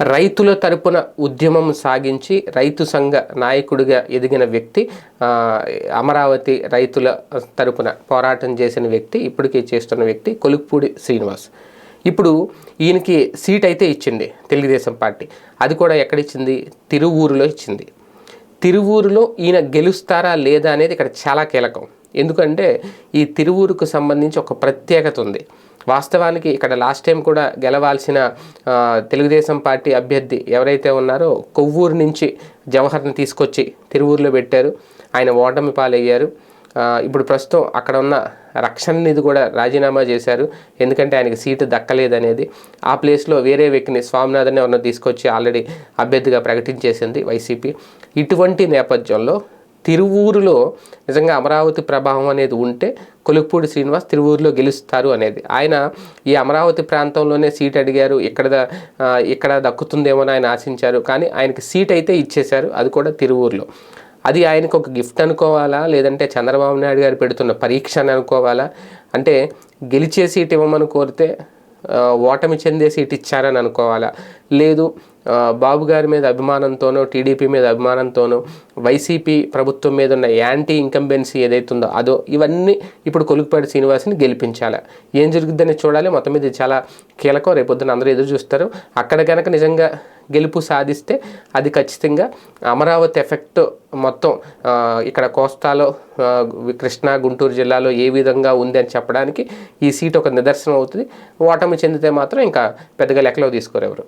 రైతుల తరపున ఉద్యమం సాగించి రైతు సంఘ నాయకుడిగా ఎదిగిన వ్యక్తి అమరావతి రైతుల తరపున పోరాటం చేసిన వ్యక్తి ఇప్పటికీ చేస్తున్న వ్యక్తి కొలుక్పూడి శ్రీనివాస్. ఇప్పుడు ఈయనకి సీట్ అయితే ఇచ్చింది తెలుగుదేశం పార్టీ. అది కూడా ఎక్కడిచ్చింది? తిరువూరులో ఇచ్చింది. తిరువూరులో ఈయన గెలుస్తారా లేదా అనేది ఇక్కడ చాలా కీలకం. ఎందుకంటే ఈ తిరువూరుకు సంబంధించి ఒక ప్రత్యేకత ఉంది. వాస్తవానికి ఇక్కడ లాస్ట్ టైం కూడా గెలవాల్సిన తెలుగుదేశం పార్టీ అభ్యర్థి ఎవరైతే ఉన్నారో కొవ్వూరు నుంచి జవహర్ని తీసుకొచ్చి తిరువూరులో పెట్టారు. ఆయన ఓటమి పాలయ్యారు. ఇప్పుడు ప్రస్తుతం అక్కడ ఉన్న రక్షణ నిధి కూడా రాజీనామా చేశారు. ఎందుకంటే ఆయనకి సీటు దక్కలేదనేది. ఆ ప్లేస్లో వేరే వ్యక్తిని స్వామినాథన్ ఎవరినో తీసుకొచ్చి ఆల్రెడీ అభ్యర్థిగా ప్రకటించేసింది వైసీపీ. ఇటువంటి నేపథ్యంలో తిరువూరులో నిజంగా అమరావతి ప్రభావం అనేది ఉంటే కొలుక్పూడి శ్రీనివాస్ తిరువూరులో గెలుస్తారు అనేది. ఆయన ఈ అమరావతి ప్రాంతంలోనే సీట్ అడిగారు ఇక్కడ ఇక్కడ దక్కుతుందేమో అని ఆయన ఆశించారు కానీ ఆయనకి సీట్ అయితే ఇచ్చేశారు అది కూడా తిరువూరులో. అది ఆయనకు ఒక గిఫ్ట్ అనుకోవాలా లేదంటే చంద్రబాబు నాయుడు గారు పెడుతున్న పరీక్ష అని అనుకోవాలా? అంటే గెలిచే సీట్ ఇవ్వమని కోరితే ఓటమి చెందే సీట్ ఇచ్చారని అనుకోవాలా? లేదు బాబు గారి మీద అభిమానంతోనో టీడీపీ మీద అభిమానంతోనో వైసీపీ ప్రభుత్వం మీద ఉన్న యాంటీ ఇంకంబెన్సీ ఏదైతుందో అదో ఇవన్నీ ఇప్పుడు కొలుకుపాటి శ్రీనివాస్ని గెలిపించాలి. ఏం జరుగుతుందని చూడాలి. మొత్తం మీద చాలా కీలకం. రేపొద్దున అందరూ ఎదురు చూస్తారు. అక్కడ కనుక నిజంగా గెలుపు సాధిస్తే అది ఖచ్చితంగా అమరావతి ఎఫెక్ట్ మొత్తం ఇక్కడ కోస్తాలో కృష్ణా గుంటూరు జిల్లాలో ఏ విధంగా ఉంది అని చెప్పడానికి ఈ సీట్ ఒక నిదర్శనం అవుతుంది. ఓటమి చెందితే మాత్రం ఇంకా పెద్దగా లెక్కలో తీసుకోరు ఎవరు.